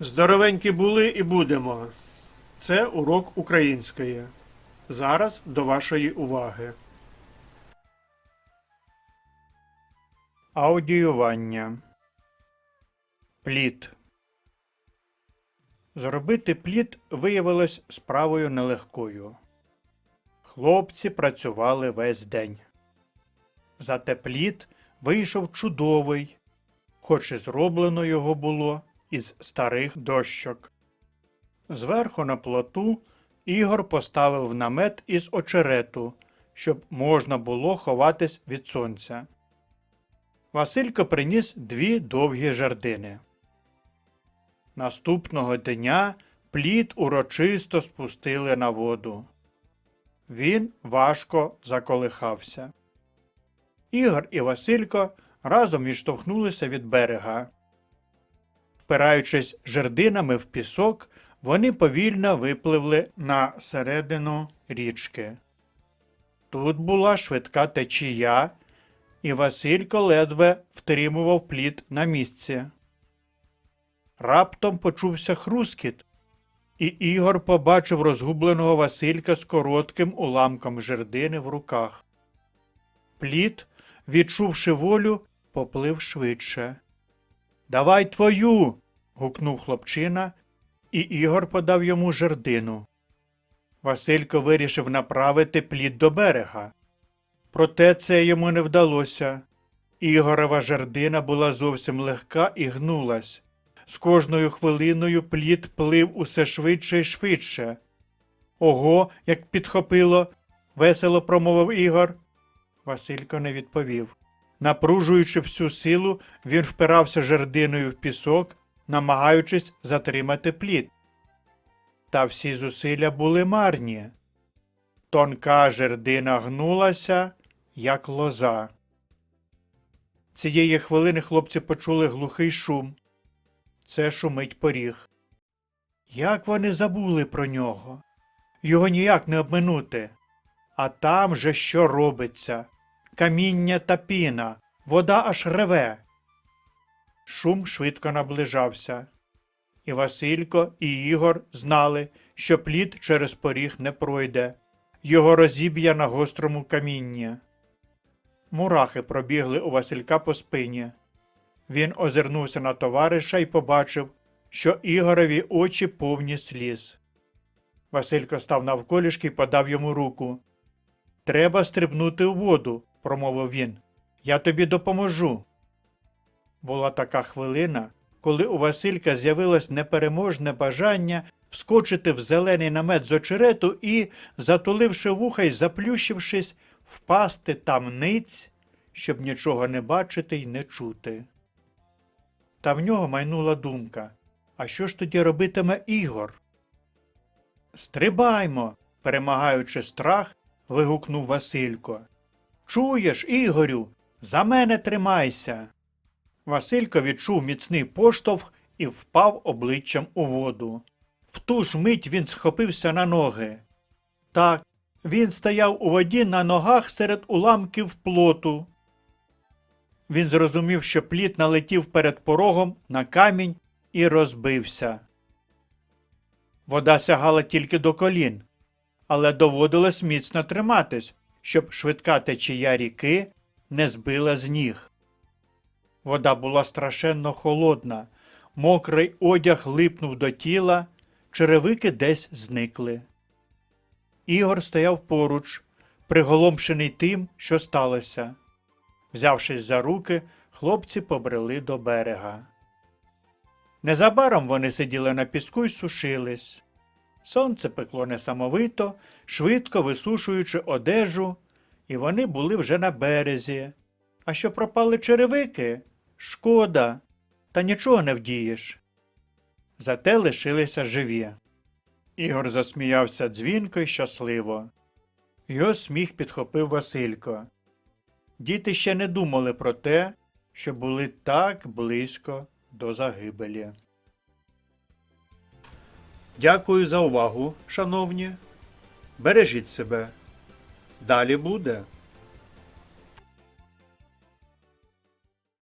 Здоровенькі були і будемо. Це урок української. Зараз до вашої уваги. Аудіювання. Плід. Зробити плід виявилось справою нелегкою. Хлопці працювали весь день. Зате плід вийшов чудовий, хоч і зроблено його було із старих дощок. Зверху на плоту Ігор поставив намет із очерету, щоб можна було ховатись від сонця. Василько приніс дві довгі жердини. Наступного дня плід урочисто спустили на воду. Він важко заколихався. Ігор і Василько разом відштовхнулися від берега. Впираючись жердинами в пісок, вони повільно випливли на середину річки. Тут була швидка течія, і Василько ледве втримував плід на місці. Раптом почувся хрускіт, і Ігор побачив розгубленого Василька з коротким уламком жердини в руках. Плід, відчувши волю, поплив швидше. Давай твою. гукнув хлопчина, і Ігор подав йому жердину. Василько вирішив направити плід до берега. Проте це йому не вдалося. Ігорова жердина була зовсім легка і гнулась. З кожною хвилиною плід плив усе швидше і швидше. Ого, як підхопило, весело промовив Ігор. Василько не відповів. Напружуючи всю силу, він впирався жердиною в пісок, намагаючись затримати плід. Та всі зусилля були марні. Тонка жердина гнулася, як лоза. Цієї хвилини хлопці почули глухий шум. Це шумить поріг. Як вони забули про нього? Його ніяк не обминути. А там же що робиться? Каміння та піна, вода аж реве. Шум швидко наближався. І Василько, і Ігор знали, що плід через поріг не пройде. Його розіб'є на гострому камінні. Мурахи пробігли у Василька по спині. Він озирнувся на товариша і побачив, що Ігорові очі повні сліз. Василько став навколішки і подав йому руку. Треба стрибнути у воду, промовив він. Я тобі допоможу. Була така хвилина, коли у Василька з'явилось непереможне бажання вскочити в зелений намет з очерету і, затуливши вуха й заплющившись, впасти там ниць, щоб нічого не бачити й не чути. Та в нього майнула думка а що ж тоді робитиме Ігор? Стрибаймо, перемагаючи страх, вигукнув Василько. Чуєш, Ігорю, за мене тримайся. Василько відчув міцний поштовх і впав обличчям у воду. В ту ж мить він схопився на ноги. Так, він стояв у воді на ногах серед уламків плоту. Він зрозумів, що плід налетів перед порогом на камінь і розбився. Вода сягала тільки до колін, але доводилось міцно триматись, щоб швидка течія ріки не збила з ніг. Вода була страшенно холодна, мокрий одяг липнув до тіла, черевики десь зникли. Ігор стояв поруч, приголомшений тим, що сталося. Взявшись за руки, хлопці побрели до берега. Незабаром вони сиділи на піску й сушились. Сонце пекло несамовито, швидко висушуючи одежу, і вони були вже на березі. А що пропали черевики? Шкода, та нічого не вдієш. Зате лишилися живі. Ігор засміявся дзвінко й щасливо. Його сміх підхопив Василько. Діти ще не думали про те, що були так близько до загибелі. Дякую за увагу, шановні. Бережіть себе. Далі буде.